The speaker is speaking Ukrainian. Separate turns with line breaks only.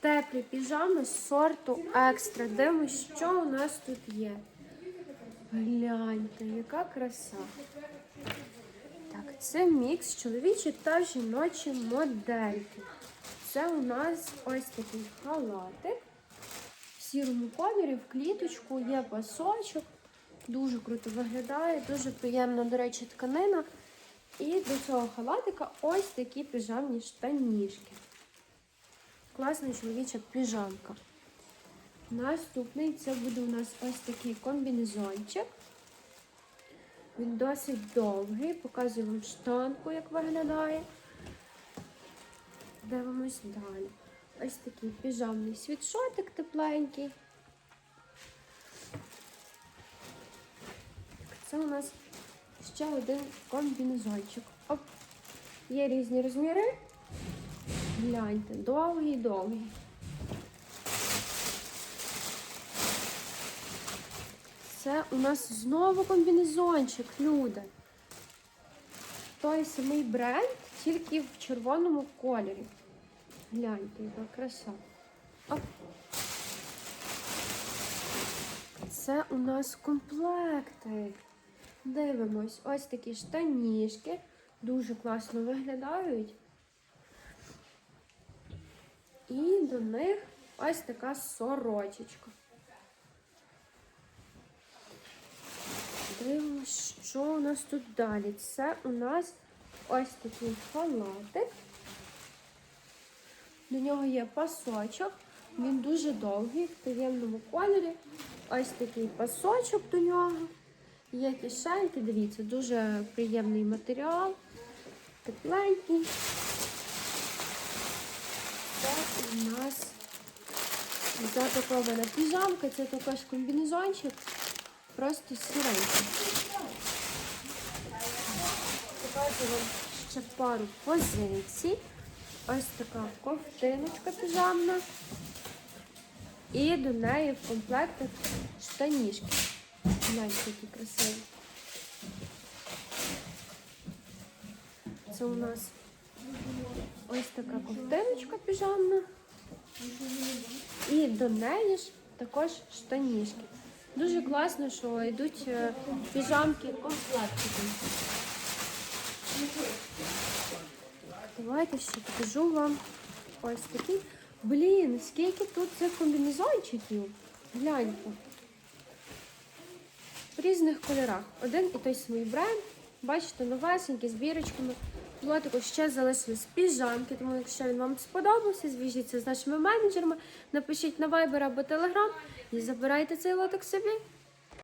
теплі піжами з сорту екстра. Дивимось, що у нас тут є. Гляньте, яка краса. Так, це мікс чоловічі та жіночі модельки. Це у нас ось такий халатик. В сірому кольорі, в кліточку, є пасочок. Дуже круто виглядає, дуже приємна, до речі, тканина. І до цього халатика ось такі піжамні штанішки. Класна чоловіча піжамка. Наступний це буде у нас ось такий комбінезончик. Він досить довгий, показую вам штанку, як виглядає. Дивимось далі. Ось такий піжамний світшотик тепленький. Це у нас ще один комбінезончик. Оп. Є різні розміри. Гляньте, довгий, довгий. Це у нас знову комбінезончик, люди. Той самий бренд, тільки в червоному кольорі. Гляньте, яка краса. Оп. Це у нас комплекти. Дивимось, ось такі штанішки. Дуже класно виглядають. І до них ось така сорочечка. Дивимось, що у нас тут далі. Це у нас ось такий халатик. До нього є пасочок. Він дуже довгий, в приємному кольорі. Ось такий пасочок до нього. Є кишеньки, дивіться, дуже приємний матеріал, тепленький. У нас запакована піжамка, це також комбінезончик, просто сіренький. Покажу вам ще пару позицій. Ось така ковтиночка піжамна. І до неї в комплектах штанішки. Гляньте, які красиві. Це у нас ось така ковтиночка піжамна. І до неї ж також штанішки. Дуже класно, що йдуть е, піжамки комплектиком. Давайте ще покажу вам ось такі. Блін, скільки тут цих комбінезончиків. Гляньте. В різних кольорах. Один і той самий бренд. Бачите, новесенькі з бірочками. Лотику ще залишились піжамки, тому якщо він вам сподобався, зв'яжіться з нашими менеджерами, напишіть на Viber або Telegram і забирайте цей лоток собі.